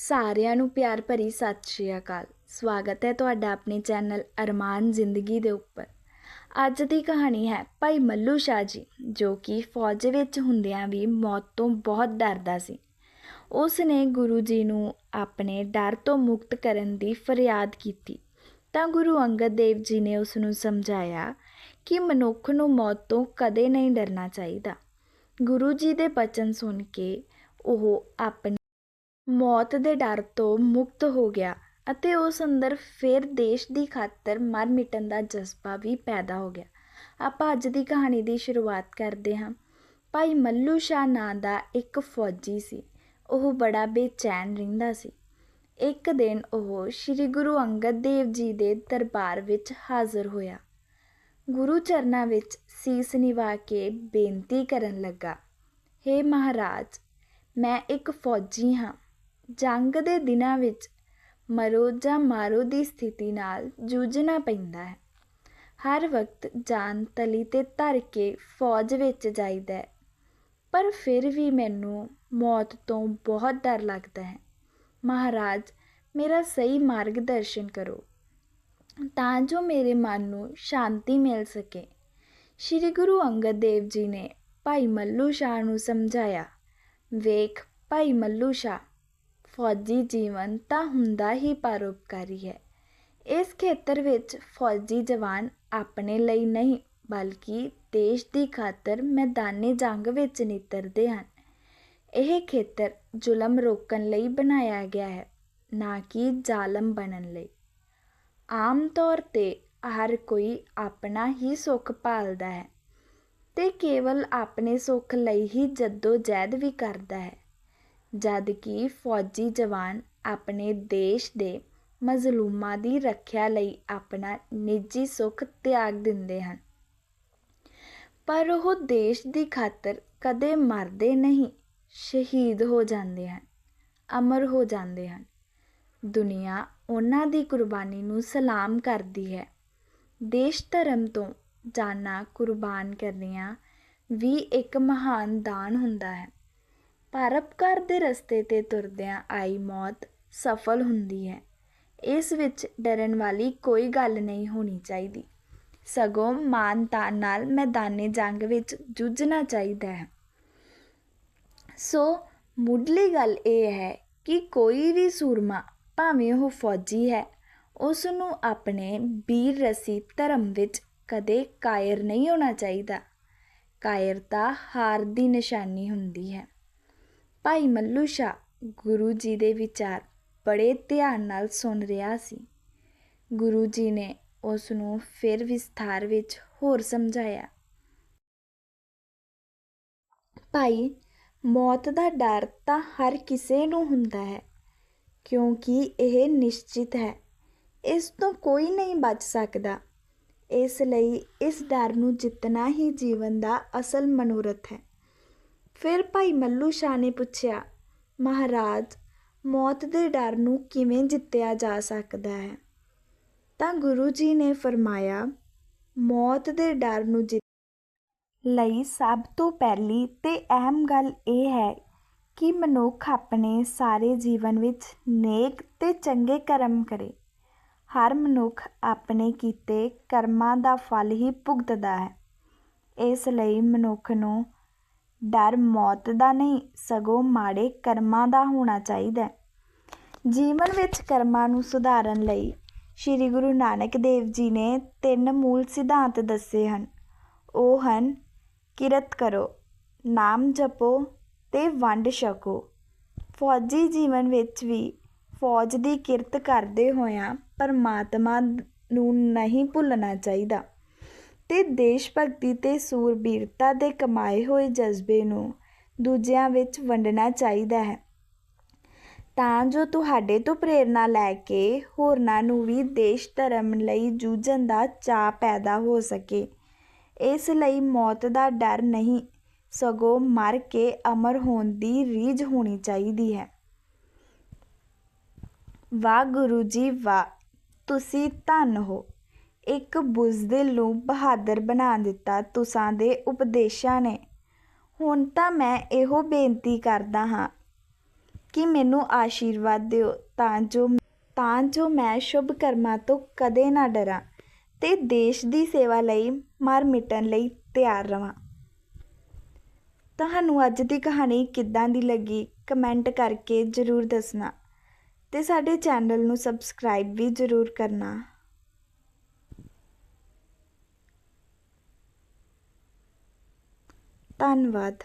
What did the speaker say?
ਸਾਰਿਆਂ ਨੂੰ ਪਿਆਰ ਭਰੀ ਸਤਿ ਸ਼੍ਰੀ ਅਕਾਲ। ਸਵਾਗਤ ਹੈ ਤੁਹਾਡਾ ਆਪਣੇ ਚੈਨਲ ਅਰਮਾਨ ਜ਼ਿੰਦਗੀ ਦੇ ਉੱਪਰ। ਅੱਜ ਦੀ ਕਹਾਣੀ ਹੈ ਭਾਈ ਮੱਲੂ ਸ਼ਾਹ ਜੀ, ਜੋ ਕਿ ਫੌਜ ਵਿੱਚ ਹੁੰਦਿਆਂ ਵੀ ਮੌਤ ਤੋਂ ਬਹੁਤ ਡਰਦਾ ਸੀ। ਉਸ ਨੇ ਗੁਰੂ ਜੀ ਨੂੰ ਆਪਣੇ ਡਰ ਤੋਂ ਮੁਕਤ ਕਰਨ ਦੀ ਫਰਿਆਦ ਕੀਤੀ। ਤਾਂ ਗੁਰੂ ਅੰਗਦ ਦੇਵ ਜੀ ਨੇ ਉਸ ਨੂੰ ਸਮਝਾਇਆ ਕਿ ਮਨੁੱਖ ਨੂੰ ਮੌਤ ਤੋਂ ਕਦੇ ਨਹੀਂ ਡਰਨਾ ਚਾਹੀਦਾ। ਗੁਰੂ ਜੀ ਦੇ ਬਚਨ ਸੁਣ ਕੇ ਉਹ ਆਪਣੀ ਮੌਤ ਦੇ ਡਰ ਤੋਂ ਮੁਕਤ ਹੋ ਗਿਆ ਅਤੇ ਉਸ ਅੰਦਰ ਫਿਰ ਦੇਸ਼ ਦੀ ਖਾਤਰ ਮਰ ਮਿਟਣ ਦਾ ਜਜ਼ਬਾ ਵੀ ਪੈਦਾ ਹੋ ਗਿਆ। ਆਪਾਂ ਅੱਜ ਦੀ ਕਹਾਣੀ ਦੀ ਸ਼ੁਰੂਆਤ ਕਰਦੇ ਹਾਂ। ਭਾਈ ਮੱਲੂ ਸ਼ਾਹ ਨਾਂ ਦਾ ਇੱਕ ਫੌਜੀ ਸੀ। ਉਹ ਬੜਾ ਬੇਚੈਨ ਰਹਿੰਦਾ ਸੀ। ਇੱਕ ਦਿਨ ਉਹ ਸ੍ਰੀ ਗੁਰੂ ਅੰਗਦ ਦੇਵ ਜੀ ਦੇ ਦਰਬਾਰ ਵਿੱਚ ਹਾਜ਼ਰ ਹੋਇਆ। ਗੁਰੂ ਚਰਨਾਂ ਵਿੱਚ ਸੀਸ ਨਿਵਾ ਕੇ ਬੇਨਤੀ ਕਰਨ ਲੱਗਾ, ਹੇ ਮਹਾਰਾਜ, ਮੈਂ ਇੱਕ ਫੌਜੀ ਹਾਂ। ਜੰਗ ਦੇ ਦਿਨਾਂ ਵਿੱਚ ਮਰੋ ਜਾਂ ਮਾਰੋ ਦੀ ਸਥਿਤੀ ਨਾਲ ਜੂਝਣਾ ਪੈਂਦਾ ਹੈ। ਹਰ ਵਕਤ ਜਾਨ ਤਲੀ ਤੇ ਧਰ ਕੇ ਫੌਜ ਵਿੱਚ ਜਾਈਦਾ ਪਰ ਫਿਰ ਵੀ ਮੈਨੂੰ ਮੌਤ ਤੋਂ ਬਹੁਤ ਡਰ ਲੱਗਦਾ ਹੈ। ਮਹਾਰਾਜ, ਮੇਰਾ ਸਹੀ ਮਾਰਗਦਰਸ਼ਨ ਕਰੋ। ਤਾਂ ਜੋ ਮੇਰੇ ਮਨ ਨੂੰ ਸ਼ਾਂਤੀ ਮਿਲ ਸਕੇ। ਸ੍ਰੀ ਗੁਰੂ ਅੰਗਦ ਦੇਵ ਜੀ ਨੇ ਭਾਈ ਮੱਲੂ ਸ਼ਾਹ ਨੂੰ ਸਮਝਾਇਆ, ਵੇਖ ਭਾਈ ਮੱਲੂ ਸ਼ਾਹ ਫੌਜੀ ਜੀਵਨ ਤਾਂ ਹੁੰਦਾ ਹੀ ਪਰਉਪਕਾਰੀ ਹੈ। ਇਸ ਖੇਤਰ ਵਿੱਚ ਫੌਜੀ ਜਵਾਨ ਆਪਣੇ ਲਈ ਨਹੀਂ, ਬਲਕਿ ਦੇਸ਼ ਦੀ ਖਾਤਰ ਮੈਦਾਨੀ ਜੰਗ ਵਿੱਚ ਨਿਤਰਦੇ ਹਨ। ਇਹ ਖੇਤਰ ਜ਼ੁਲਮ ਰੋਕਣ ਲਈ ਬਣਾਇਆ ਗਿਆ ਹੈ, ਨਾ ਕਿ ਜ਼ਾਲਮ ਬਣਨ ਲਈ। ਆਮ ਤੌਰ ਤੇ ਹਰ ਕੋਈ ਆਪਣਾ ਹੀ ਸੁੱਖ ਭਾਲਦਾ ਹੈ ਤੇ ਕੇਵਲ ਆਪਣੇ ਸੁੱਖ ਲਈ ਹੀ ਜੱਦੋ ਜਹਿਦ ਵੀ ਕਰਦਾ ਹੈ। ਜਦ ਕਿ ਫੌਜੀ ਜਵਾਨ ਆਪਣੇ ਦੇਸ਼ ਦੇ ਮਜ਼ਲੂਮਾਂ ਦੀ ਰੱਖਿਆ ਲਈ ਆਪਣਾ ਨਿੱਜੀ ਸੁੱਖ ਤਿਆਗ ਦਿੰਦੇ ਹਨ। ਪਰ ਉਹ ਦੇਸ਼ ਦੀ ਖਾਤਰ ਕਦੇ ਮਰਦੇ ਨਹੀਂ, ਸ਼ਹੀਦ ਹੋ ਜਾਂਦੇ ਹਨ, ਅਮਰ ਹੋ ਜਾਂਦੇ ਹਨ। ਦੁਨੀਆ ਉਹਨਾਂ ਦੀ ਕੁਰਬਾਨੀ ਨੂੰ ਸਲਾਮ ਕਰਦੀ ਹੈ। ਦੇਸ਼ ਧਰਮ ਤੋਂ ਜਾਨਾਂ ਕੁਰਬਾਨ ਕਰਨੀਆਂ ਵੀ ਇੱਕ ਮਹਾਨ ਦਾਨ ਹੁੰਦਾ ਹੈ। ਪਰਉਪਕਾਰ ਦੇ ਰਸਤੇ ਤੇ ਤੁਰਦਿਆਂ ਆਈ ਮੌਤ ਸਫਲ ਹੁੰਦੀ ਹੈ। ਇਸ ਵਿੱਚ ਡਰਨ ਵਾਲੀ ਕੋਈ ਗੱਲ ਨਹੀਂ ਹੋਣੀ ਚਾਹੀਦੀ। ਸਗੋਂ ਮਾਨ ਤਾਨ ਨਾਲ ਮੈਦਾਨੇ ਜੰਗ ਵਿੱਚ ਜੂਝਣਾ ਚਾਹੀਦਾ ਹੈ। ਸੋ ਮੁੱਢਲੀ ਗੱਲ ਇਹ ਹੈ ਕਿ ਕੋਈ ਵੀ ਸੂਰਮਾ ਭਾਵੇਂ ਉਹ ਫੌਜੀ ਹੈ ਉਸ ਨੂੰ ਆਪਣੇ ਵੀਰ ਰਸੀ ਧਰਮ ਵਿੱਚ ਕਦੇ ਕਾਇਰ ਨਹੀਂ ਹੋਣਾ ਚਾਹੀਦਾ। ਕਾਇਰਤਾ ਹਾਰ ਦੀ ਨਿਸ਼ਾਨੀ ਹੁੰਦੀ ਹੈ। ਭਾਈ ਮੱਲੂ ਸ਼ਾਹ ਗੁਰੂ ਜੀ ਦੇ ਵਿਚਾਰ ਬੜੇ ਧਿਆਨ ਨਾਲ ਸੁਣ ਰਿਹਾ ਸੀ। ਗੁਰੂ ਜੀ ਨੇ ਉਸ ਨੂੰ ਫਿਰ ਵਿਸਥਾਰ ਵਿੱਚ ਹੋਰ ਸਮਝਾਇਆ। ਭਾਈ, ਮੌਤ ਦਾ ਡਰ ਤਾਂ ਹਰ ਕਿਸੇ ਨੂੰ ਹੁੰਦਾ ਹੈ, ਕਿਉਂਕਿ ਇਹ ਨਿਸ਼ਚਿਤ ਹੈ, ਇਸ ਤੋਂ ਕੋਈ ਨਹੀਂ ਬਚ ਸਕਦਾ। ਇਸ ਲਈ ਇਸ ਡਰ ਨੂੰ ਜਿੱਤਣਾ ਹੀ ਜੀਵਨ ਦਾ ਅਸਲ ਮਨੋਰਥ ਹੈ। ਫਿਰ ਭਾਈ ਮੱਲੂ ਸ਼ਾਹ ਨੇ ਪੁੱਛਿਆ, ਮਹਾਰਾਜ, ਮੌਤ ਦੇ ਡਰ ਨੂੰ ਕਿਵੇਂ ਜਿੱਤਿਆ ਜਾ ਸਕਦਾ ਹੈ? ਤਾਂ ਗੁਰੂ ਜੀ ਨੇ ਫਰਮਾਇਆ, ਮੌਤ ਦੇ ਡਰ ਨੂੰ ਜਿੱਤ ਲਈ ਸਭ ਤੋਂ ਪਹਿਲੀ ਤੇ ਅਹਿਮ ਗੱਲ ਇਹ ਹੈ ਕਿ ਮਨੁੱਖ ਆਪਣੇ ਸਾਰੇ ਜੀਵਨ ਵਿੱਚ ਨੇਕ ਤੇ ਚੰਗੇ ਕਰਮ ਕਰੇ। ਹਰ ਮਨੁੱਖ ਆਪਣੇ ਕੀਤੇ ਕਰਮਾਂ ਦਾ ਫਲ ਹੀ ਭੁਗਤਦਾ ਹੈ। ਇਸ ਲਈ ਮਨੁੱਖ ਨੂੰ ਡਰ ਮੌਤ ਦਾ ਨਹੀਂ, ਸਗੋਂ ਮਾੜੇ ਕਰਮਾਂ ਦਾ ਹੋਣਾ ਚਾਹੀਦਾ ਜੀਵਨ ਵਿੱਚ ਕਰਮਾਂ ਨੂੰ ਸੁਧਾਰਨ ਲਈ ਸ੍ਰੀ ਗੁਰੂ ਨਾਨਕ ਦੇਵ ਜੀ ਨੇ ਤਿੰਨ ਮੂਲ ਸਿਧਾਂਤ ਦੱਸੇ ਹਨ। ਉਹ ਹਨ, ਕਿਰਤ ਕਰੋ, ਨਾਮ ਜਪੋ ਤੇ ਵੰਡ ਛਕੋ। ਫੌਜੀ ਜੀਵਨ ਵਿੱਚ ਵੀ ਫੌਜ ਦੀ ਕਿਰਤ ਕਰਦੇ ਹੋਇਆਂ ਪਰਮਾਤਮਾ ਨੂੰ ਨਹੀਂ ਭੁੱਲਣਾ ਚਾਹੀਦਾ। ਤੇ ਦੇਸ਼ ਭਗਤੀ ਤੇ ਸੂਰਬੀਰਤਾ ਦੇ ਕਮਾਏ ਹੋਏ ਜਜ਼ਬੇ ਨੂੰ ਦੂਜਿਆਂ ਵਿੱਚ ਵੰਡਣਾ ਚਾਹੀਦਾ ਹੈ। ਤਾਂ ਜੋ ਤੁਹਾਡੇ ਤੋਂ ਪ੍ਰੇਰਣਾ ਲੈ ਕੇ ਹੋਰਨਾਂ ਨੂੰ ਵੀ ਦੇਸ਼ ਧਰਮ ਲਈ ਜੂਝਣ ਦਾ ਚਾਅ ਪੈਦਾ ਹੋ ਸਕੇ। ਇਸ ਲਈ ਮੌਤ ਦਾ ਡਰ ਨਹੀਂ, ਸਗੋਂ ਮਰ ਕੇ ਅਮਰ ਹੋਣ ਦੀ ਰੀਝ ਹੋਣੀ ਚਾਹੀਦੀ ਹੈ। ਵਾਹ ਗੁਰੂ ਜੀ ਵਾਹ। ਤੁਸੀਂ ਧੰਨ ਹੋ। ਇੱਕ ਬੁਜ਼ਦਿਲ ਨੂੰ ਬਹਾਦਰ ਬਣਾ ਦਿੱਤਾ ਤੁਸਾਂ ਦੇ ਉਪਦੇਸ਼ਾਂ ਨੇ। ਹੁਣ ਤਾਂ ਮੈਂ ਇਹੋ ਬੇਨਤੀ ਕਰਦਾ ਹਾਂ ਕਿ ਮੈਨੂੰ ਆਸ਼ੀਰਵਾਦ ਦਿਓ ਤਾਂ ਜੋ ਤਾਂ ਜੋ ਮੈਂ ਸ਼ੁਭ ਕਰਮਾਂ ਤੋਂ ਕਦੇ ਨਾ ਡਰਾਂ ਤੇ ਦੇਸ਼ ਦੀ ਸੇਵਾ ਲਈ ਮਰ ਮਿਟਣ ਲਈ ਤਿਆਰ ਰਵਾਂ। ਤੁਹਾਨੂੰ ਅੱਜ ਦੀ ਕਹਾਣੀ ਕਿੱਦਾਂ ਦੀ ਲੱਗੀ ਕਮੈਂਟ ਕਰਕੇ ਜ਼ਰੂਰ ਦੱਸਣਾ ਤੇ ਸਾਡੇ ਚੈਨਲ ਨੂੰ ਸਬਸਕ੍ਰਾਈਬ ਵੀ ਜ਼ਰੂਰ ਕਰਨਾ। ਧੰਨਵਾਦ।